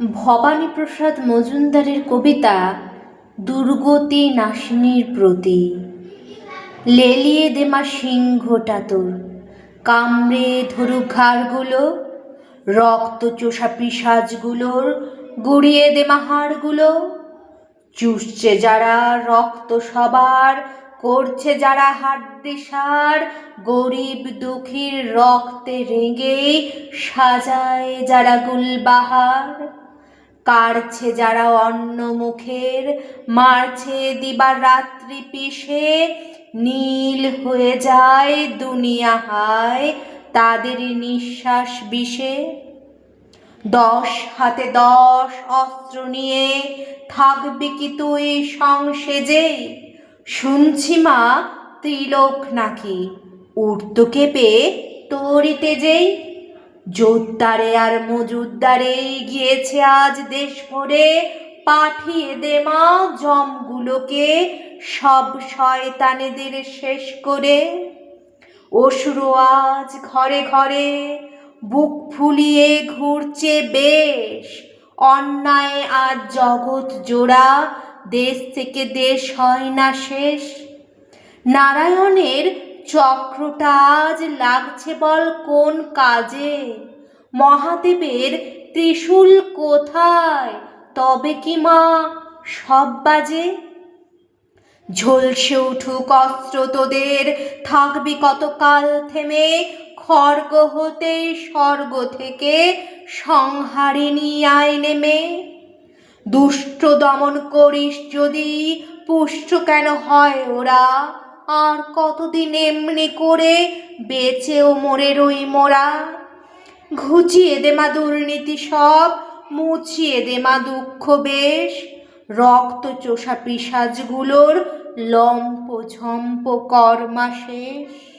ভবানীপ্রসাদ মজুমদারের কবিতা দুর্গতি নাশিনীর প্রতি। লেলিয়ে দেমা সিংহটা তোর, কামড়ে ধরুক ঘাড়গুলো, রক্ত চোষা পিসাজগুলোর, গুড়িয়ে দেমা হাড়গুলো। চুষছে যারা রক্ত সবার, করছে যারা হাড্ডিসার গরিব দুঃখীর রক্তে রেঙে সাজায় যারা গুলবাহার। কাড়ছে যারা অন্য মুখের, মারছে দিবার রাত্রি পিষে। নীল হয়ে যায় দুনিয়া হায়, তাদের নিঃশ্বাস বিষে। দশ হাতে দশ অস্ত্র নিয়ে থাকবি কি তুই সংসেজে? শুনছি মা, ত্রিলোক নাকি উঠত কেঁপে তোরিতে যেই। জোরদারে আর মজুদ্দারে গিয়েছে আজ দেশ ভরে। পাঠিয়ে দে মা জমগুলোকে, সব শয়তানেদের শেষ করে। অসুরো আজ ঘরে ঘরে, বুক ফুলিয়ে ঘুরছে বেশ। অন্যায় আজ জগৎ জোড়া, দেশ থেকে দেশ হয় না শেষ। নারায়ণের চক্রটা আজ লাগছে বল কোন কাজে? মহাদেবের ত্রিশূল কোথায়? তবে কি মা সব বাজে? ঝলসে উঠুক অস্ত্র তোদের, থাকবি কতকাল থেমে? খর্গ হতে স্বর্গ থেকে সংহারিণী আয় নেমে। দুষ্ট দমন করিস যদি, পুষ্ট কেন হয় ওরা? আর কতদিন এমনি করে বেঁচেও মরে রই মোরা? ঘুচিয়ে দে মা দুর্নীতি সব, মুছিয়ে দে মা দুঃখ বেশ। রক্ত চোষা পিসাজগুলোর লম্প ঝম্প কর্মা শেষ।